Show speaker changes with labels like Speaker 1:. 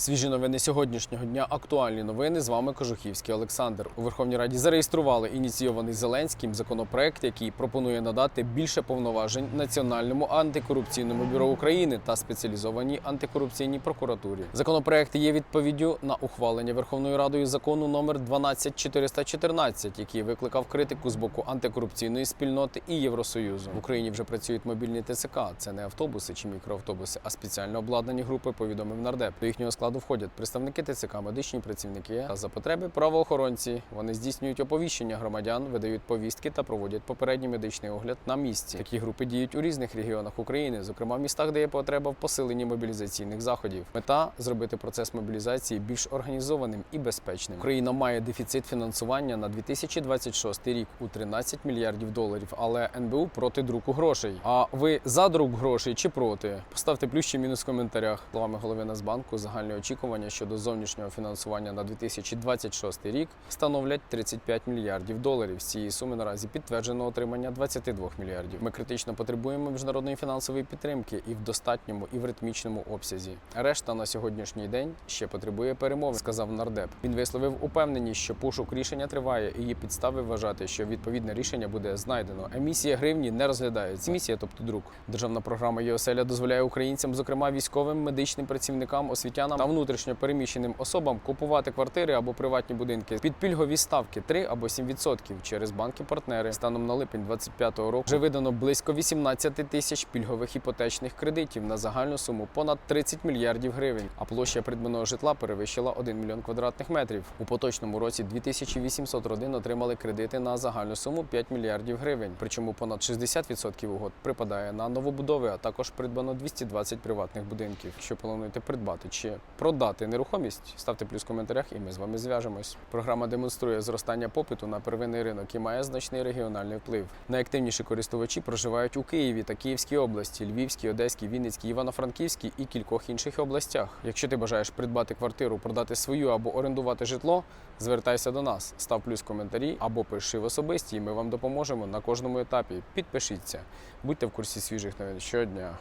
Speaker 1: Свіжі новини сьогоднішнього дня. Актуальні новини. З вами Кожухівський Олександр. У Верховній Раді зареєстрували ініційований Зеленським законопроект, який пропонує надати більше повноважень Національному антикорупційному бюро України та спеціалізованій антикорупційній прокуратурі. Законопроект є відповіддю на ухвалення Верховною Радою закону номер 12414, який викликав критику з боку антикорупційної спільноти і Євросоюзу. В Україні вже працюють мобільні ТЦК. Це не автобуси чи мікроавтобуси, а спеціально обладнані групи. Повідомив нардеп. До їхнього складу входять представники ТЦК, медичні працівники та за потреби правоохоронці. Вони здійснюють оповіщення громадян, видають повістки та проводять попередній медичний огляд на місці. Такі групи діють у різних регіонах України, зокрема в містах, де є потреба в посиленні мобілізаційних заходів. Мета зробити процес мобілізації більш організованим і безпечним. Україна має дефіцит фінансування на 2026 рік у 13 мільярдів доларів, але НБУ проти друку грошей. А ви за друк грошей чи проти? Поставте плюс чи мінус в коментарях. Словами голови Нацбанку, загальні очікування щодо зовнішнього фінансування на 2026 рік становлять 35 мільярдів доларів. З цієї суми наразі підтверджено отримання 22 мільярдів. Ми критично потребуємо міжнародної фінансової підтримки і в достатньому, і в ритмічному обсязі. Решта на сьогоднішній день ще потребує перемови, сказав нардеп. Він висловив упевненість, що пошук рішення триває, і є підстави вважати, що відповідне рішення буде знайдено. Емісія гривні не розглядається. Емісія, тобто друк. Державна програма ЄОСЕЛЯ дозволяє українцям, зокрема військовим, медичним працівникам, освітянам та внутрішньо переміщеним особам купувати квартири або приватні будинки під пільгові ставки 3 або 7% через банки-партнери. Станом на липень 2025 року вже видано близько 18 тисяч пільгових іпотечних кредитів на загальну суму понад 30 мільярдів гривень. А площа придбаного житла перевищила 1 мільйон квадратних метрів. У поточному році 2800 родин отримали кредити на загальну суму 5 мільярдів гривень. Причому понад 60% угод припадає на новобудови, а також придбано 220 приватних будинків. Що плануєте придбати чи продати нерухомість? Ставте плюс в коментарях, і ми з вами зв'яжемось. Програма демонструє зростання попиту на первинний ринок і має значний регіональний вплив. Найактивніші користувачі проживають у Києві та Київській області, Львівській, Одеській, Вінницькій, Івано-Франківській і кількох інших областях. Якщо ти бажаєш придбати квартиру, продати свою або орендувати житло, звертайся до нас, став плюс в коментарі або пиши в особисті, і ми вам допоможемо на кожному етапі. Підпишіться, будьте в курсі свіжих новин щодня.